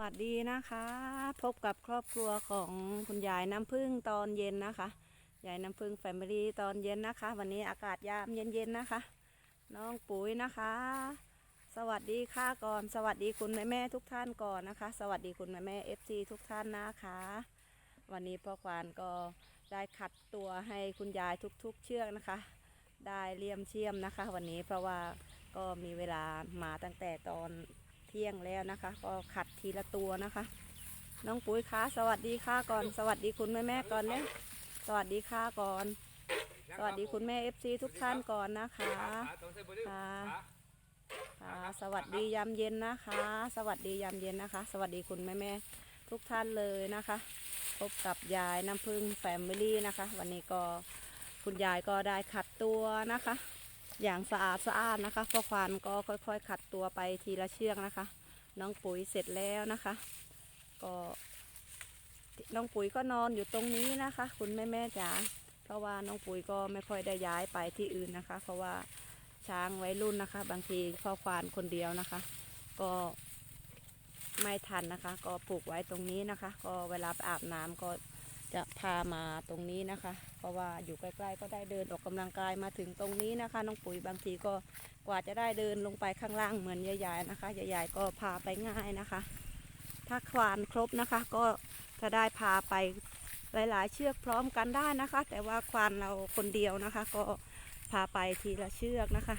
วัสดีนะคะ พบกับครอบครัวของคุณยายน้ำพึ่งตอนเย็นนะคะยายน้ำพึ่งแฟมิลี่ตอนเย็นนะคะ วันนี้อากาศยามเย็นๆนะคะ น้องปุ๋ยนะคะ สวัสดีค่ะก่อน สวัสดีคุณแม่แม่ทุกท่านก่อนนะคะ สวัสดีคุณแม่แม่เอฟซีทุกท่านนะคะ วันนี้พ่อควานก็ได้ขัดตัวให้คุณยายทุกๆ เชือกนะคะ ได้เลี่ยมเชียมนะคะ วันนี้เพราะว่าก็มีเวลามาตั้งแต่ตอน ที่ยงแล้วนะคะ ก็ขัดทีละตัวนะคะ น้องปุ๋ยคะสวัสดีค่ะก่อน สวัสดีคุณแม่แม่ก่อนเนี่ยสวัสดีค่ะก่อน สวัสดีคุณแม่เอฟซีทุกท่านก่อนนะคะค่ะค่ะสวัสดียามเย็นนะคะ สวัสดียามเย็นนะคะ สวัสดีคุณแม่แม่ทุกท่านเลยนะคะ พบกับยายน้ำพึ่งแฟมิลี่นะคะ วันนี้ก็คุณยายก็ได้ขัดตัวนะคะ อย่างสะอาดสะอาดนะคะพ่อควานก็ค่อยๆ ขัดตัวไปทีละเชือกนะคะ น้องปุ๋ยเสร็จแล้วนะคะ ก็น้องปุ๋ยก็นอนอยู่ตรงนี้นะคะ คุณแม่แม่ๆจ๋าเพราะว่าน้องปุ๋ยก็ไม่ค่อยได้ย้ายไปที่อื่นนะคะ เพราะว่าช้างไว้รุ่นนะคะ บางทีพ่อควานคนเดียวนะคะ ก็ไม่ทันนะคะ ก็ปลูกไว้ตรงนี้นะคะ ก็เวลาไปอาบน้ำก็จะพามาตรงนี้นะคะ ราะว่าอยู่ใกล้ๆก็ได้เดินออกกำลังกายมาถึงตรงนี้นะคะ น้องปุ๋ยบางทีก็กว่าจะได้เดินลงไปข้างล่างเหมือนยายๆนะคะยายๆก็พาไปง่ายนะคะ ถ้าควานครบนะคะ ก็จะได้พาไปหลายๆ เชือกพร้อมกันได้นะคะ แต่ว่าควานเราคนเดียวนะคะ ก็พาไปทีละเชือกนะคะ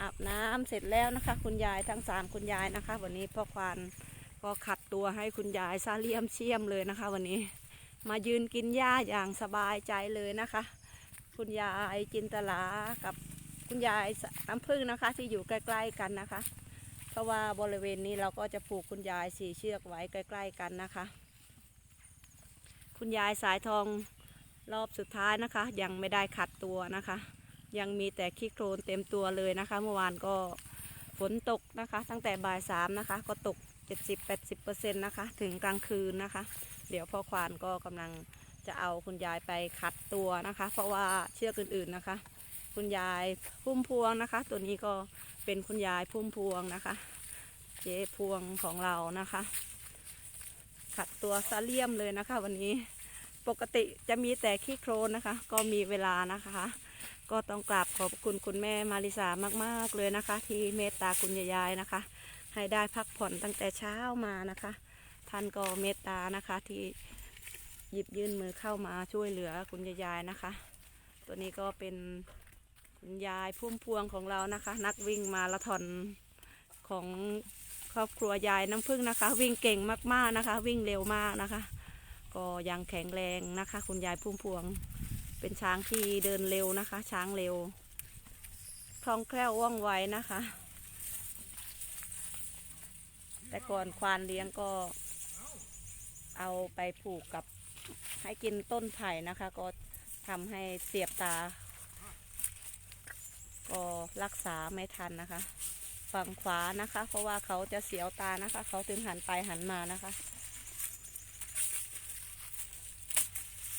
อาบน้ำเสร็จแล้วนะคะ คุณยายทั้งสามคุณยายนะคะ วันนี้พ่อควานก็ขัดตัวให้คุณยายซาเลียมเชี่ยมเลยนะคะ วันนี้ มายืนกินหญ้าอย่างสบายใจเลยนะคะ คุณยายจินตลากับคุณยายน้ำพึ่งนะคะ ที่อยู่ใกล้ ๆกันนะคะ เพราะว่าบริเวณนี้เราก็จะผูกคุณยายสี่เชือกไว้ใกล้ ๆ กันนะคะ คุณยายสายทองรอบสุดท้ายนะคะ ยังไม่ได้ขัดตัวนะคะ ยังมีแต่ขี้โคลนเต็มตัวเลยนะคะ เมื่อวานก็ฝนตกนะคะ ตั้งแต่บ่ายสามนะคะ ก็ตก 70-80%นะคะ ถึงกลางคืนนะคะ เดี๋ยวพ่อควานก็กำลังจะเอาคุณยายไปขัดตัวนะคะ เพราะว่าเชือกอื่นๆนะคะ คุณยายพุ่มพวงนะคะ ตัวนี้ก็เป็นคุณยายพุ่มพวงนะคะ เจ๊พวงของเรานะคะ ขัดตัวซาเลียมเลยนะคะ วันนี้ปกติจะมีแต่ขี้โครนนะคะ ก็มีเวลานะคะ ก็ต้องกราบขอบคุณคุณแม่มาริสามากๆเลยนะคะ ที่เมตตาคุณยายๆนะคะ ให้ได้พักผ่อนตั้งแต่เช้ามานะคะ ท่านก็เมตตานะคะ ที่หยิบยื่นมือเข้ามาช่วยเหลือคุณยายนะคะ ตัวนี้ก็เป็นคุณยายพุ่มพวงของเรานะคะ นักวิ่งมาราธอนของครอบครัวยายน้ำพึ่งนะคะ วิ่งเก่งมากๆนะคะ วิ่งเร็วมากนะคะ ก็ยังแข็งแรงนะคะ คุณยายพุ่มพวง เป็นช้างที่เดินเร็วนะคะ ช้างเร็วคล่องแคล่วว่องไวนะคะ แต่ก่อนควานเลี้ยงก็ เอาไปผูกกับให้กินต้นไผ่นะคะ ก็ทำให้เสียบตา ก็รักษาไม่ทันนะคะ ฝั่งขวานะคะ เพราะว่าเขาจะเสียวตานะคะ เขาถึงหันไปหันมานะคะ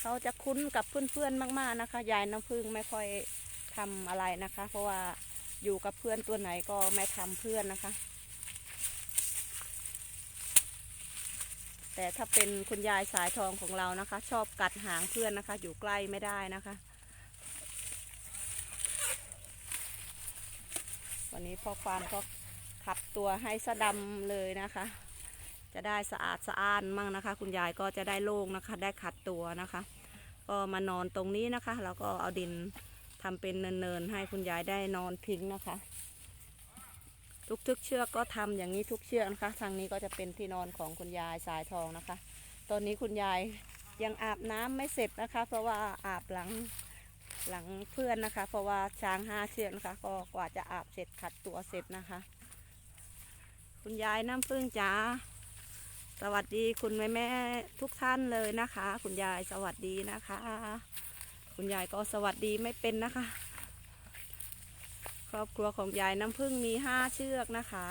เขาจะคุ้นกับเพื่อนๆมาก ๆนะคะ ยายน้ำพึ่งไม่ค่อยทำอะไรนะคะ เพราะว่าอยู่กับเพื่อนตัวไหนก็ไม่ทำเพื่อนนะคะ แต่ถ้าเป็นคุณยายสายทองของเรานะคะ ชอบกัดหางเพื่อนนะคะ อยู่ใกล้ไม่ได้นะคะ วันนี้พ่อควานก็ขัดตัวให้สะดำเลยนะคะ จะได้สะอาดสะอ้านมั่งนะคะ คุณยายก็จะได้โล่งนะคะ ได้ขัดตัวนะคะ ก็มานอนตรงนี้นะคะ แล้วก็เอาดินทำเป็นเนินๆให้คุณยายได้นอนพิงนะคะ ทุกๆเชือกก็ทำอย่างนี้ทุกเชือกนะคะ ทางนี้ก็จะเป็นที่นอนของคุณยายสายทองนะคะ ตอนนี้คุณยายยังอาบน้ำไม่เสร็จนะคะ เพราะว่าอาบหลังหลังเพื่อนนะคะ เพราะว่าช้างห้าเชือกนะคะ ก็กว่าจะอาบเสร็จขัดตัวเสร็จนะคะ คุณยายน้ำพึ่งจ๋าสวัสดีคุณแม่แม่ทุกท่านเลยนะคะ คุณยายสวัสดีนะคะ คุณยายก็สวัสดีไม่เป็นนะคะ รอบครัวของยายน้ำพึ่งมีห้าเชือกนะคะ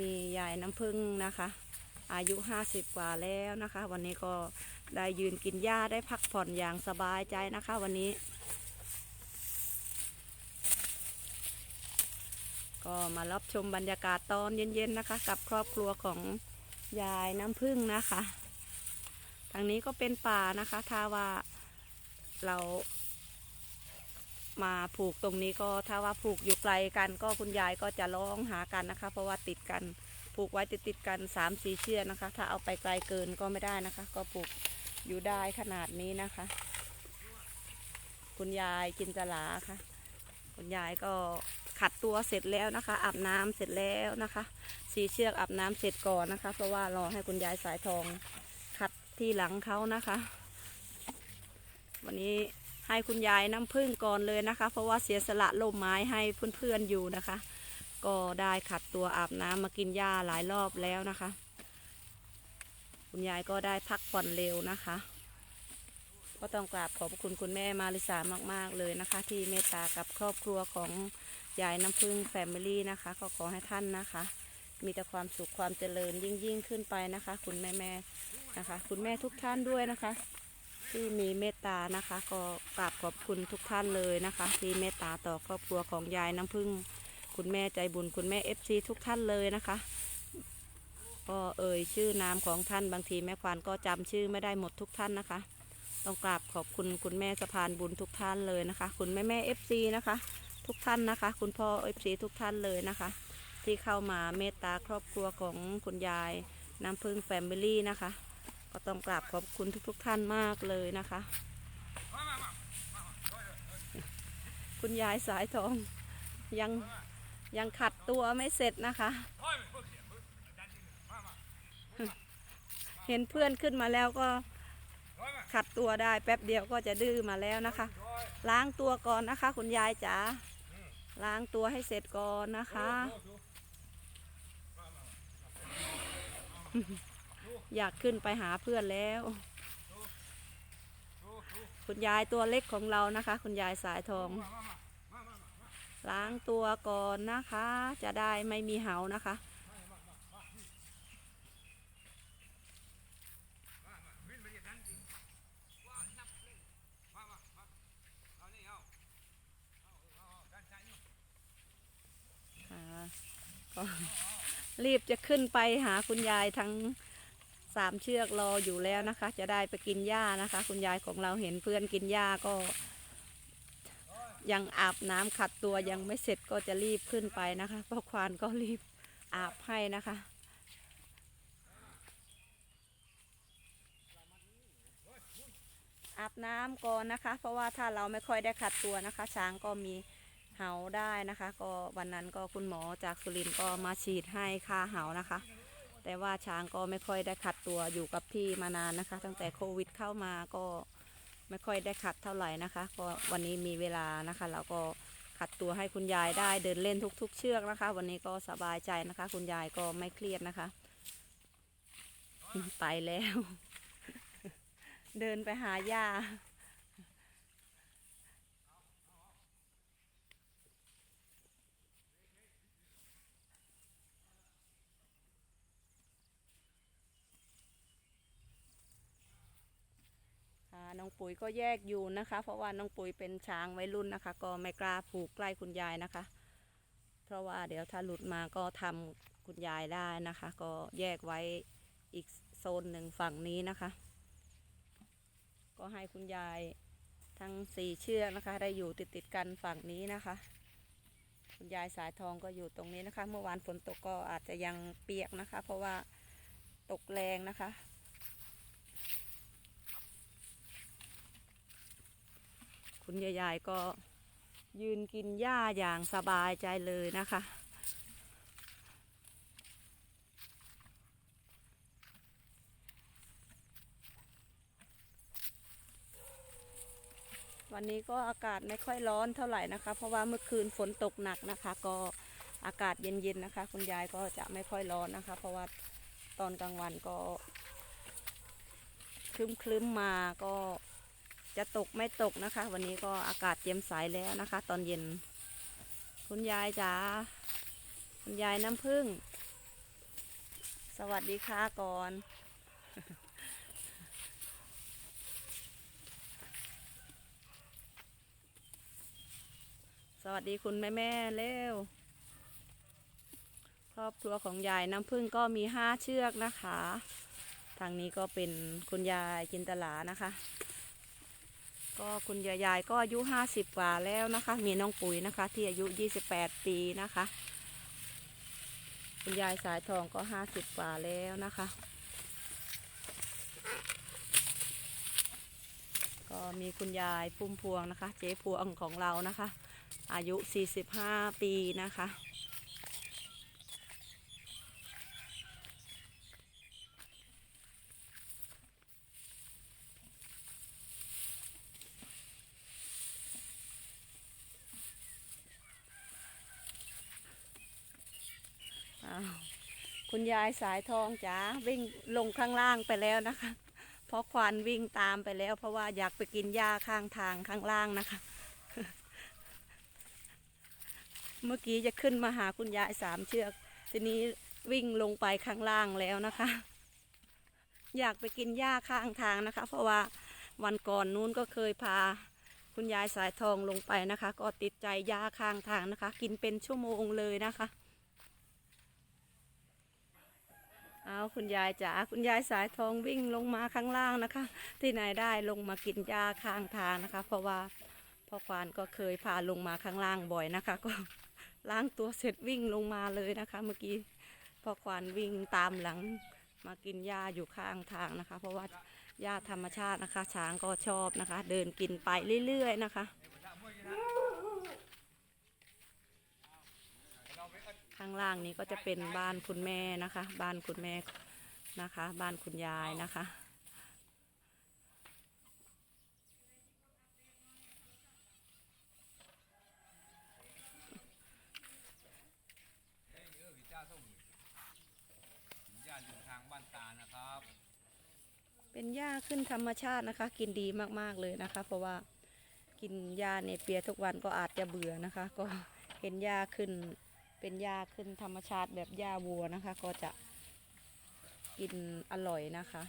มียายน้ำพึ่งนะคะ อายุห้าสิบกว่าแล้วนะคะ วันนี้ก็ได้ยืนกินหญ้าได้พักผ่อนอย่างสบายใจนะคะ วันนี้ ก็มารับชมบรรยากาศตอนเย็นๆนะคะ กับครอบครัวของยายน้ำผึ้งนะคะ ทางนี้ก็เป็นป่านะคะ ถ้าว่าเรา มาผูกตรงนี้ก็ถ้าว่าผูกอยู่ไกลกัน ก็คุณยายก็จะร้องหากันนะคะ เพราะว่าติดกันผูกไว้ติดติดกันสามสี่เชือกนะคะ ถ้าเอาไปไกลเกินก็ไม่ได้นะคะ ก็ผูกอยู่ได้ขนาดนี้นะคะ คุณยายจินตลาค่ะ คุณยายก็ขัดตัวเสร็จแล้วนะคะ อาบน้ำเสร็จแล้วนะคะสีเชือกอาบน้ำเสร็จก่อนนะคะ เพราะว่ารอให้คุณยายสายทองขัดที่หลังเขานะคะ วันนี้ ให้คุณยายน้ำพึ่งก่อนเลยนะคะ เพราะว่าเสียสละลมไม้ให้เพื่อนๆอยู่นะคะ ก็ได้ขัดตัวอาบน้ำมากินหญ้าหลายรอบแล้วนะคะ คุณยายก็ได้พักผ่อนเร็วนะคะ ก็ต้องกราบขอบพระคุณคุณแม่มาริสามาก ๆเลยนะคะ ที่เมตตากับครอบครัวของยายน้ำพึ่งแฟมิลี่นะคะ ก็ขอให้ท่านนะคะ มีแต่ความสุขความเจริญยิ่งยิ่งขึ้นไปนะคะ คุณแม่แม่ๆนะคะ คุณแม่ทุกท่านด้วยนะคะ ที่มีเมตตานะคะก็กราบขอบคุณทุกท่านเลยนะคะ ที่เมตตาต่อครอบครัวของยายน้ำพึ่ง คุณแม่ใจบุญคุณแม่เอฟซีทุกท่านเลยนะคะก็เอ่ยชื่อนามของท่านบางทีแม่ควานก็จำชื่อไม่ได้หมดทุกท่านนะคะ ต้องกราบขอบคุณคุณแม่สะพานบุญทุกท่านเลยนะคะ คุณแม่แม่เอฟซีนะคะ ทุกท่านนะคะ คุณพ่อเอฟซีทุกท่านเลยนะคะ ที่เข้ามาเมตตาครอบครัวของคุณยายน้ำพึ่งแฟมิลี่นะคะ ก็ต้องกราบขอบคุณทุก ๆ ท่านมากเลยนะคะ คุณยายสายทองยังยังขัดตัวไม่เสร็จนะคะ เห็นเพื่อนขึ้นมาแล้วก็ขัดตัวได้แป๊บเดียวก็จะดื้อมาแล้วนะคะ ล้างตัวก่อนนะคะ คุณยายจ๋าล้างตัวให้เสร็จก่อนนะคะ อยากขึ้นไปหาเพื่อนแล้ว คุณยายตัวเล็กของเรานะคะ คุณยายสายทอง ล้างตัวก่อนนะคะ จะได้ไม่มีเหานะคะ รีบจะขึ้นไปหาคุณยายทั้ง สามเชือกรออยู่แล้วนะคะ จะได้ไปกินหญ้านะคะ คุณยายของเราเห็นเพื่อนกินหญ้าก็ ยังอาบน้ำขัดตัวยังไม่เสร็จก็จะรีบขึ้นไปนะคะเพราะควานก็รีบอาบให้นะคะอาบน้ำก่อนนะคะ เพราะว่าถ้าเราไม่ค่อยได้ขัดตัวนะคะ ช้างก็มีเหาได้นะคะ ก็วันนั้นก็คุณหมอจากสุรินทร์ก็มาฉีดให้ค่าเหานะคะ แต่ว่าช้างก็ไม่ค่อยได้ขัดตัวอยู่กับที่มานานนะคะ ตั้งแต่โควิดเข้ามาก็ไม่ค่อยได้ขัดเท่าไหร่นะคะก็วันนี้มีเวลานะคะเราก็ขัดตัวให้คุณยายได้เดินเล่นทุก ๆ เชือกนะคะ วันนี้ก็สบายใจนะคะ คุณยายก็ไม่เครียดนะคะ ไปแล้ว เดินไปหาหญ้า น้องปุ๋ยก็แยกอยู่นะคะ เพราะว่าน้องปุ๋ยเป็นช้างวัยรุ่นนะคะ ก็ไม่กล้าผูกใกล้คุณยายนะคะ เพราะว่าเดี๋ยวถ้าหลุดมาก็ทำคุณยายได้นะคะ ก็แยกไว้อีกโซนหนึ่งฝั่งนี้นะคะ ก็ให้คุณยายทั้งสี่เชือกนะคะ ได้อยู่ติดติดกันฝั่งนี้นะคะ คุณยายสายทองก็อยู่ตรงนี้นะคะ เมื่อวานฝนตกก็อาจจะยังเปียกนะคะ เพราะว่าตกแรงนะคะ คุณยายๆก็ยืนกินหญ้าอย่างสบายใจเลยนะคะ วันนี้ก็อากาศไม่ค่อยร้อนเท่าไหร่นะคะ เพราะว่าเมื่อคืนฝนตกหนักนะคะ ก็อากาศเย็นๆนะคะ คุณยายก็จะไม่ค่อยร้อนนะคะ เพราะว่าตอนกลางวันก็คลึ้มๆมาก็ จะตกไม่ตกนะคะ วันนี้ก็อากาศเย็นใสแล้วนะคะ ตอนเย็น คุณยายจ๋าคุณยายน้ำผึ้งสวัสดีค่ะก่อนสวัสดีคุณแม่แม่เร็ว ครอบครัวของยายน้ำพึ่งก็มีห้าเชือกนะคะ ทางนี้ก็เป็นคุณยายจินตลานะคะ ก็คุณยายยายก็อายุห้าสิบกว่าแล้วนะคะ มีน้องปุ๋ยนะคะ ที่อายุยี่สิบแปดปีนะคะ คุณยายสายทองก็ห้าสิบกว่าแล้วนะคะ ก็มีคุณยายพุ่มพวงนะคะ เจ๊พวงของเรานะคะ อายุ45ปีนะคะ คุณยายสายทองจ๋าวิ่งลงข้างล่างไปแล้วนะคะ เพราะควานวิ่งตามไปแล้ว เพราะว่าอยากไปกินหญ้าข้างทางข้างล่างนะคะ เมื่อกี้จะขึ้นมาหาคุณยายสามเชือก ทีนี้วิ่งลงไปข้างล่างแล้วนะคะ อยากไปกินหญ้าข้างทางนะคะ เพราะว่าวันก่อนนู้นก็เคยพาคุณยายสายทองลงไปนะคะ ก็ติดใจหญ้าข้างทางนะคะ กินเป็นชั่วโมงเลยนะคะ เอาคุณยายจ๋าคุณยายสายทองวิ่งลงมาข้างล่างนะคะ ที่ไหนได้ลงมากินหญ้าข้างทางนะคะ เพราะว่าพ่อควานก็เคยพาลงมาข้างล่างบ่อยนะคะ ก็ล้างตัวเสร็จวิ่งลงมาเลยนะคะ เมื่อกี้พ่อควานวิ่งตามหลังมากินหญ้าอยู่ข้างทางนะคะ เพราะว่าหญ้าธรรมชาตินะคะ ช้างก็ชอบนะคะ เดินกินไปเรื่อยๆนะคะ ข้างล่างนี้ก็จะเป็นบ้านคุณแม่นะคะ บ้านคุณแม่นะคะ บ้านคุณยายนะคะเอ้ยเออวิจ้าส้มญาติอยู่ทางบ้านตานะครับเป็นหญ้าขึ้นธรรมชาตินะคะ กินดีมากๆเลยนะคะ เพราะว่ากินหญ้าในเปียทุกวันก็อาจจะเบื่อนะคะ ก็เห็นหญ้าขึ้น เป็นหญ้าขึ้นธรรมชาติแบบหญ้าวัวนะคะ ก็จะกินอร่อยนะคะ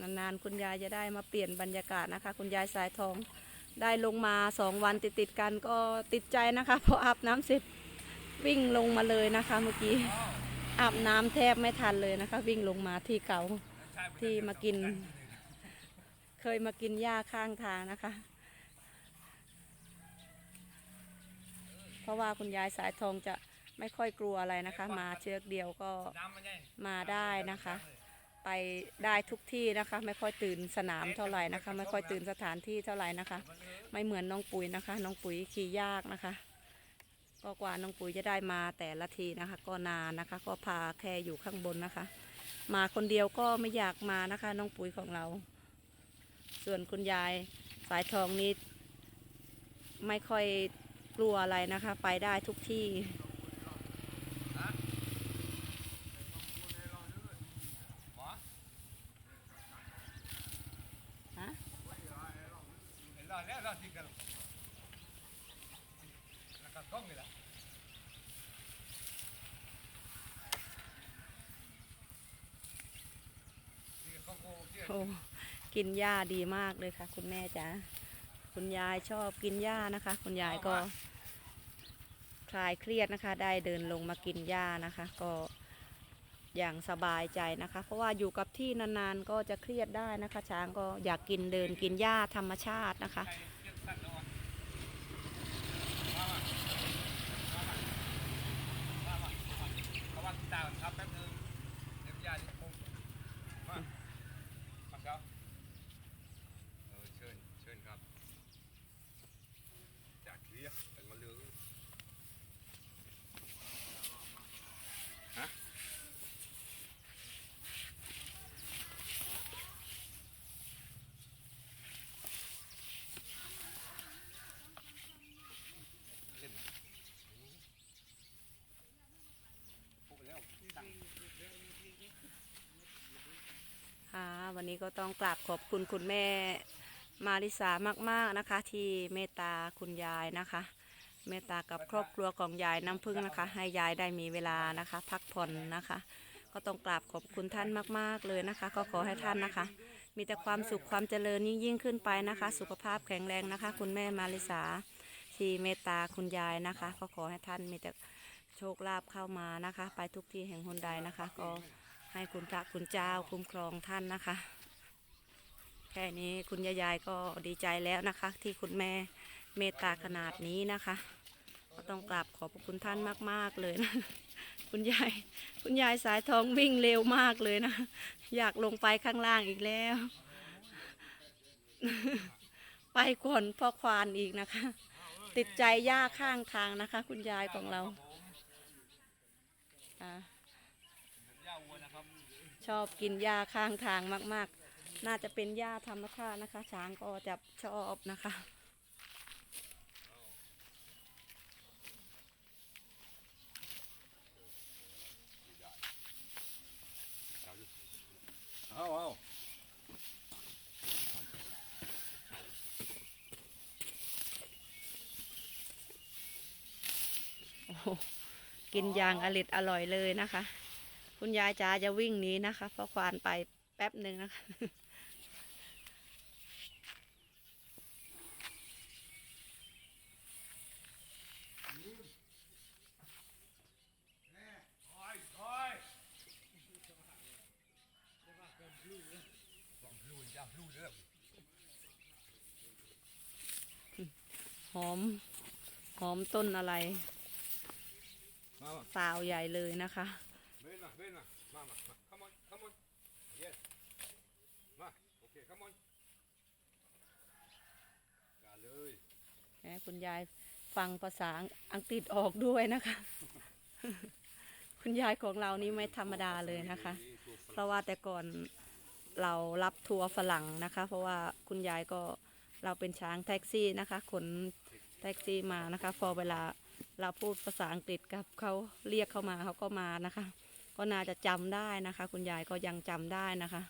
นานๆคุณยายจะได้มาเปลี่ยนบรรยากาศนะคะ คุณยายสายทองได้ลงมาสองวันติดๆกันก็ติดใจนะคะพออาบน้ำเสร็จวิ่งลงมาเลยนะคะ เมื่อกี้อาบน้ำแทบไม่ทันเลยนะคะ วิ่งลงมาที่เก่าที่มากิน เคยมากินหญ้าข้างทางนะคะ เพราะว่าคุณยายสายทองจะไม่ค่อยกลัวอะไรนะคะ มาเชือกเดียวก็น้ำมันใหญ่มาได้นะคะ ไปได้ทุกที่นะคะ ไม่ค่อยตื่นสนามเท่าไหร่นะคะ ไม่ค่อยตื่นสถานที่เท่าไหร่นะคะ ไม่เหมือนน้องปุ๋ยนะคะ น้องปุ๋ยขี่ยากนะคะ ก็กว่าน้องปุ๋ยจะได้มาแต่ละทีนะคะ ก็นานนะคะ ก็พาแค่อยู่ข้างบนนะคะ มาคนเดียวก็ไม่อยากมานะคะ น้องปุ๋ยของเรา ส่วนคุณยายสายทองนี้ไม่ค่อยก ลัวอะไรนะคะ ไปได้ทุกที่หมอฮะเห็นรอดแล้วรอดทิ้งกันแล้วก็กล้องเลยล่ะนี่ก็โก้เที่ยวโอ้กินหญ้าดีมากเลยค่ะ คุณแม่จ๋าคุณยายชอบกินหญ้านะคะ คุณยายก็ คลายเครียดนะคะ ได้เดินลงมากินหญ้านะคะ ก็อย่างสบายใจนะคะ เพราะว่าอยู่กับที่นานๆก็จะเครียดได้นะคะ ช้างก็อยากกินเดินกินหญ้าธรรมชาตินะคะมามามามามามาเขาว่าตากันครับแป๊บนึงเดี๋ยวญาติคงมามาครับเออเชิญเชิญครับจากเคลียร์เป็นมาเลืองฮะ เล่นพูดไปแล้วตั้ง ค่ะ วันนี้ก็ต้องกราบขอบคุณคุณแม่มาริสามาก ๆนะคะ ที่เมตตาคุณยายนะคะ เมตตากับครอบครัวของยายน้ำพึ่งนะคะ ให้ยายได้มีเวลานะคะ พักผ่อนนะคะ ก็ต้องกราบขอบคุณท่านมาก ๆเลยนะคะ ก็ขอให้ท่านนะคะ มีแต่ความสุขความเจริญยิ่งยิ่งขึ้นไปนะคะ สุขภาพแข็งแรงนะคะ คุณแม่มาริสาที่เมตตาคุณยายนะคะ ก็ขอให้ท่านมีแต่โชคลาภเข้ามานะคะ ไปทุกที่แห่งหนใดนะคะ ก็ ให้คุณพระคุณเจ้าคุ้มครองท่านนะคะ แค่นี้คุณยายๆก็ดีใจแล้วนะคะ ที่คุณแม่เมตตาขนาดนี้นะคะ ก็ต้องกราบขอบพระคุณท่านมาก ๆ เลยนะ คุณยายคุณยายสายทองวิ่งเร็วมากเลยนะ อยากลงไปข้างล่างอีกแล้ว ไปก่อนพ่อควานอีกนะคะ ติดใจหญ้าข้างทางนะคะ คุณยายของเราอ่า ชอบกินหญ้าข้างทางมาก ๆ น่าจะเป็นหญ้าธรรมชาตินะคะ ช้างก็จะชอบนะคะ เอาเอาโอ้โหกินอย่างอริดอร่อยเลยนะคะ คุณยายจ๋าจะวิ่งหนีนะคะ เพราะควานไปแป๊บหนึ่งนะคะ หอม หอมต้นอะไร สาวใหญ่เลยนะคะ เบนมาเบนมามามามา come on come on yes มาโอเค come on อย่าเลยแหมคุณยายฟังภาษาอังกฤษออกด้วยนะคะ คุณยายของเรานี่ไม่ธรรมดาเลยนะคะ เพราะว่าแต่ก่อนเรารับทัวร์ฝรั่งนะคะ เพราะว่าคุณยายก็เราเป็นช้างแท็กซี่นะคะขนแท็กซี่มานะคะ พอเวลาเราพูดภาษาอังกฤษกับเขาเรียกเข้ามาเขาก็มานะคะ ก็น่าจะจำได้นะคะ คุณยายก็ยังจำได้นะคะ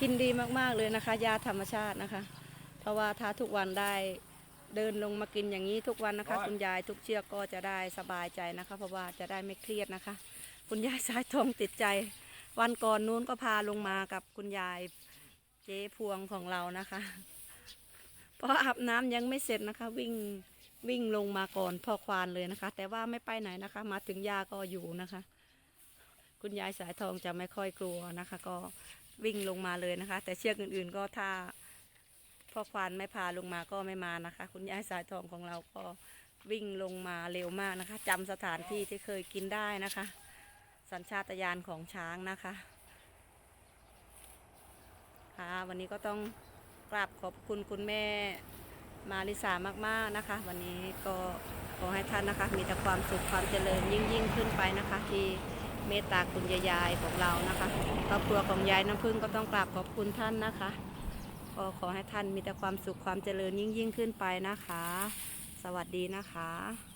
กินดีมากๆเลยนะคะ ยาธรรมชาตินะคะ เพราะว่าถ้าทุกวันได้เดินลงมากินอย่างนี้ทุกวันนะคะ คุณยายทุกเชือกก็จะได้สบายใจนะคะ เพราะว่าจะได้ไม่เครียดนะคะ คุณยายสายทองติดใจ วันก่อนนู้นก็พาลงมากับคุณยายเจ๊พวงของเรานะคะเพราะอาบน้ำยังไม่เสร็จนะคะ วิ่งวิ่งลงมาก่อนพ่อควานเลยนะคะ แต่ว่าไม่ไปไหนนะคะ มาถึงยาก็อยู่นะคะ คุณยายสายทองจะไม่ค่อยกลัวนะคะ ก็วิ่งลงมาเลยนะคะ แต่เชือกอื่นๆก็ถ้าพ่อควานไม่พาลงมาก็ไม่มานะคะ คุณยายสายทองของเราก็วิ่งลงมาเร็วมากนะคะจำสถานที่ที่เคยกินได้นะคะ สัญชาตญาณของช้างนะคะ ค่ะ วันนี้ก็ต้องกราบขอบคุณคุณแม่มาริสามากๆนะคะ วันนี้ก็ขอให้ท่านนะคะ มีแต่ความสุขความเจริญยิ่งยิ่งขึ้นไปนะคะ ที่เมตตาคุณยายของเรานะคะครอบครัวของยายน้ำพึ่งก็ต้องกราบขอบคุณท่านนะคะก็ขอให้ท่านมีแต่ความสุขความเจริญยิ่งยิ่งขึ้นไปนะคะ สวัสดีนะคะ